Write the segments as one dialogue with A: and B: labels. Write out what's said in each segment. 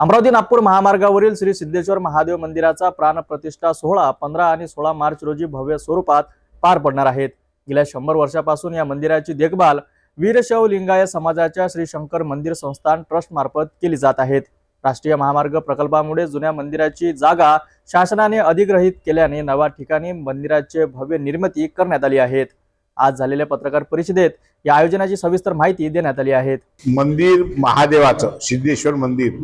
A: अमरावती नागपूर महामार्गावरील श्री सिद्धेश्वर महादेव मंदिराचा प्राणप्रतिष्ठा सोहळा पंधरा आणि सोळा मार्च रोजी भव्य स्वरूपात पार पडणार आहेत. गेल्या शंभर वर्षापासून या मंदिराची देखभाल वीरशैव लिंगायत समाजाच्या श्री शंकर मंदिर संस्थान ट्रस्ट मार्फत केली जात आहेत. राष्ट्रीय महामार्ग प्रकल्पामुळे जुन्या मंदिराची जागा शासनाने अधिग्रहित केल्याने नव्या ठिकाणी मंदिराचे भव्य निर्मिती करण्यात आली आहेत. आज झालेल्या पत्रकार परिषदेत या आयोजनाची सविस्तर माहिती देण्यात आली आहे.
B: मंदिर महादेवाचं सिद्धेश्वर मंदिर.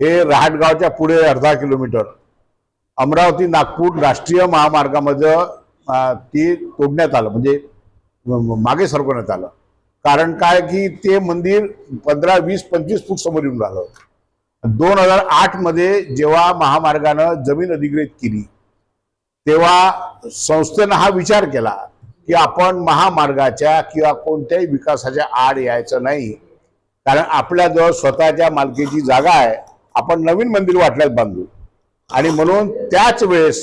B: हे रहाटगावच्या पुढे अर्धा किलोमीटर. अमरावती नागपूर राष्ट्रीय महामार्गामध्ये ते तोडण्यात आलं म्हणजे मागे सरकवण्यात आलं. कारण काय की ते मंदिर पंधरा वीस पंचवीस फूट समोर येऊन राहिलं दोन हजार आठमध्ये जेव्हा महामार्गानं जमीन अधिग्रहित केली तेव्हा संस्थेनं हा विचार केला की आपण महामार्गाच्या किंवा कोणत्याही विकासाच्या आड यायचं नाही. कारण आपल्याजवळ स्वतःच्या मालकीची जागा आहे. आपण नवीन मंदिर वाटल्यात बांधू. आणि म्हणून त्याच वेळेस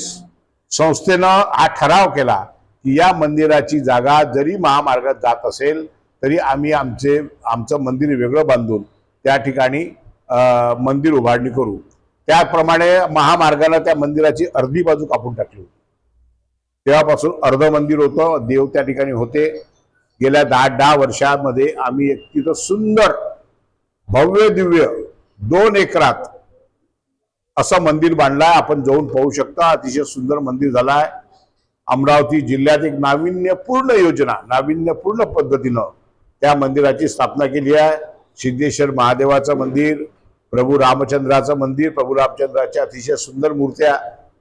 B: संस्थेनं हा ठराव केला की या मंदिराची जागा जरी महामार्गात जात असेल तरी आम्ही आमचे आमचं मंदिर वेगळं बांधून त्या ठिकाणी मंदिर उभारणी करू. त्याप्रमाणे महामार्गानं त्या मंदिराची अर्धी बाजू कापून टाकली होती. तेव्हापासून अर्ध मंदिर होतं देव त्या ठिकाणी होते. गेल्या दहा दहा वर्षामध्ये आम्ही एक तिथं सुंदर भव्य दिव्य दोन एकरात असं मंदिर बांधलाय. आपण जाऊन पाहू शकता. अतिशय सुंदर मंदिर झालंय. अमरावती जिल्ह्यात एक नाविन्यपूर्ण योजना नाविन्यपूर्ण पद्धतीनं त्या मंदिराची स्थापना केली आहे. सिद्धेश्वर महादेवाचं मंदिर प्रभू रामचंद्राचं मंदिर प्रभू रामचंद्राच्या अतिशय सुंदर मूर्त्या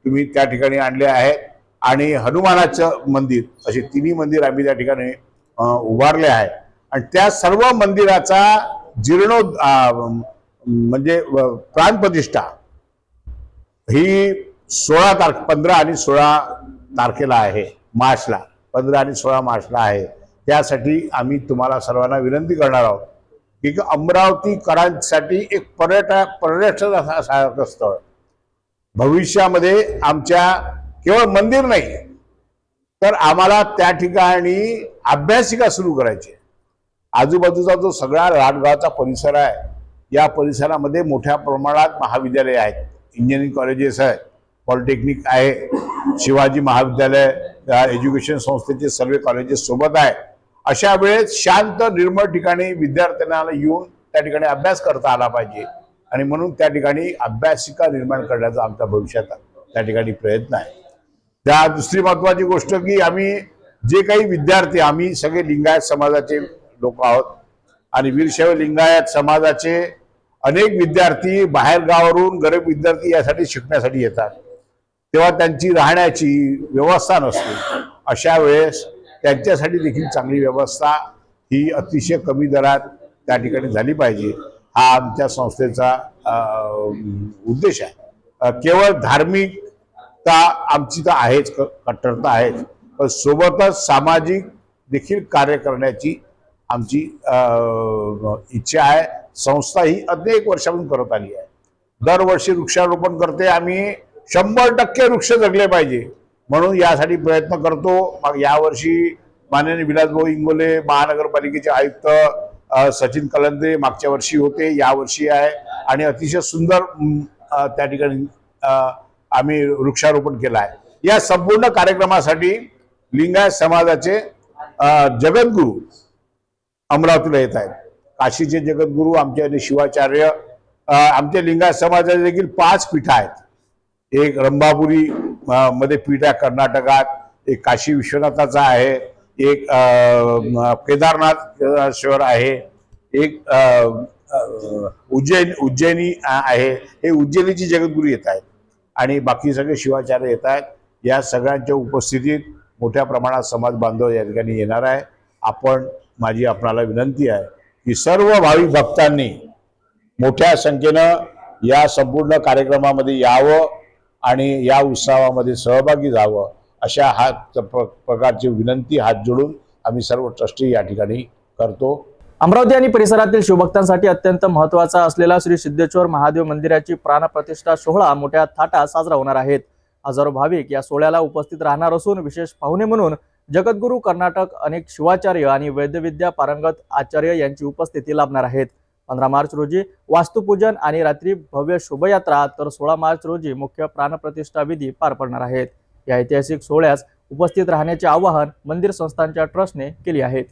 B: तुम्ही त्या ठिकाणी आणल्या आहेत. आणि हनुमानाचं मंदिर असे तिन्ही मंदिर आम्ही त्या ठिकाणी उभारले आहे. आणि त्या सर्व मंदिराचा जीर्णो म्हणजे प्राणप्रतिष्ठा ही सोळा तारख पंधरा आणि सोळा तारखेला आहे मार्चला. पंधरा आणि सोळा मार्चला आहे. त्यासाठी आम्ही तुम्हाला सर्वांना विनंती करणार आहोत की अमरावतीकरांसाठी एक पर्यटक पर्यटनासारखं स्थळ. भविष्यामध्ये आमच्या केवळ मंदिर नाही तर आम्हाला त्या ठिकाणी अभ्यासिका सुरू करायची आहे. आजूबाजूचा जो सगळा राटगावचा परिसर आहे या परिसरामध्ये मोठ्या प्रमाणात महाविद्यालय आहेत. इंजिनिअरिंग कॉलेजेस आहेत पॉलिटेक्निक आहे शिवाजी महाविद्यालय या एज्युकेशन संस्थेचे सर्व कॉलेजेस सोबत आहे. अशा वेळेस शांत निर्मळ ठिकाणी विद्यार्थ्यांना येऊन त्या ठिकाणी अभ्यास करता आला पाहिजे. आणि म्हणून त्या ठिकाणी अभ्यासिका निर्माण करण्याचा आमचा भविष्यात त्या ठिकाणी प्रयत्न आहे. त्या दुसरी महत्वाची गोष्ट की आम्ही जे काही विद्यार्थी आम्ही सगळे लिंगायत समाजाचे लोक आहोत. आणि वीरशैव लिंगायत समाजाचे अनेक विद्यार्थी बाहेर गावावरून गरीब विद्यार्थी यासाठी शिकण्यासाठी येतात. तेव्हा त्यांची राहण्याची व्यवस्था नसते. अशा वेळेस त्यांच्यासाठी देखील चांगली व्यवस्था ही अतिशय कमी दरात त्या ठिकाणी झाली पाहिजे हा आमच्या संस्थेचा उद्देश आहे. केवळ धार्मिकता आमची तर आहेच क- कट्टरता आहेच. पण सोबतच सामाजिक देखील कार्य करण्याची आमची इच्छा आहे. संस्था ही अनेक वर्षापासून करत आली आहे. दरवर्षी वृक्षारोपण करते. आम्ही शंभर टक्के वृक्ष जगले पाहिजे. म्हणून यासाठी प्रयत्न करतो. मग यावर्षी माननीय विलासभाऊ इंगोले महानगरपालिकेचे आयुक्त सचिन कलंदे मागच्या वर्षी होते. यावर्षी आहे. आणि अतिशय सुंदर त्या ठिकाणी आम्ही वृक्षारोपण केलं आहे. या संपूर्ण कार्यक्रमासाठी लिंगायत समाजाचे जगद्गुरू अमरावतीला येत आहेत. काशीचे जगद्गुरू आमचे शिवाचार्य आमच्या लिंगायत समाजाचे देखील पाच पीठ आहेत. एक रंभापुरी मध्ये पीठ आहे कर्नाटकात एक काशी विश्वनाथाचा आहे एक केदारनाथ शहर आहे एक उज्जैन उज्जैनी आहे. हे उज्जैनीचे जगद्गुरू येत आहेत. आणि बाकी सगळे शिवाचार्य येत आहेत. या सगळ्यांच्या उपस्थितीत मोठ्या प्रमाणात समाज बांधव या ठिकाणी येणार आहे. आपण माझी आपणाला विनंती आहे की सर्व भाविक भक्तांनी मोठ्या संख्येनं या संपूर्ण कार्यक्रमामध्ये यावं आणि या उत्सवामध्ये सहभागी जावं अशा हा प्र- प्रकारची विनंती हात जोडून आम्ही सर्व ट्रस्टी या ठिकाणी करतो.
A: अमरावती आणि परिसरातील शिवभक्तांसाठी अत्यंत महत्त्वाचा असलेला श्री सिद्धेश्वर महादेव मंदिराची प्राणप्रतिष्ठा सोहळा मोठ्या थाटात साजरा होणार आहेत हजारो भाविक या सोहळ्याला उपस्थित राहणार असून विशेष पाहुणे म्हणून जगद्गुरू कर्नाटक अनेक शिवाचार्य आणि वैद्यविद्या पारंगत आचार्य यांची उपस्थिती लाभणार आहेत. पंधरा मार्च रोजी वास्तुपूजन आणि रात्री भव्य शोभयात्रा तर सोळा मार्च रोजी मुख्य प्राणप्रतिष्ठा विधी पार पडणार आहेत. या ऐतिहासिक सोहळ्यास उपस्थित राहण्याचे आवाहन मंदिर संस्थांच्या ट्रस्टने केले आहे.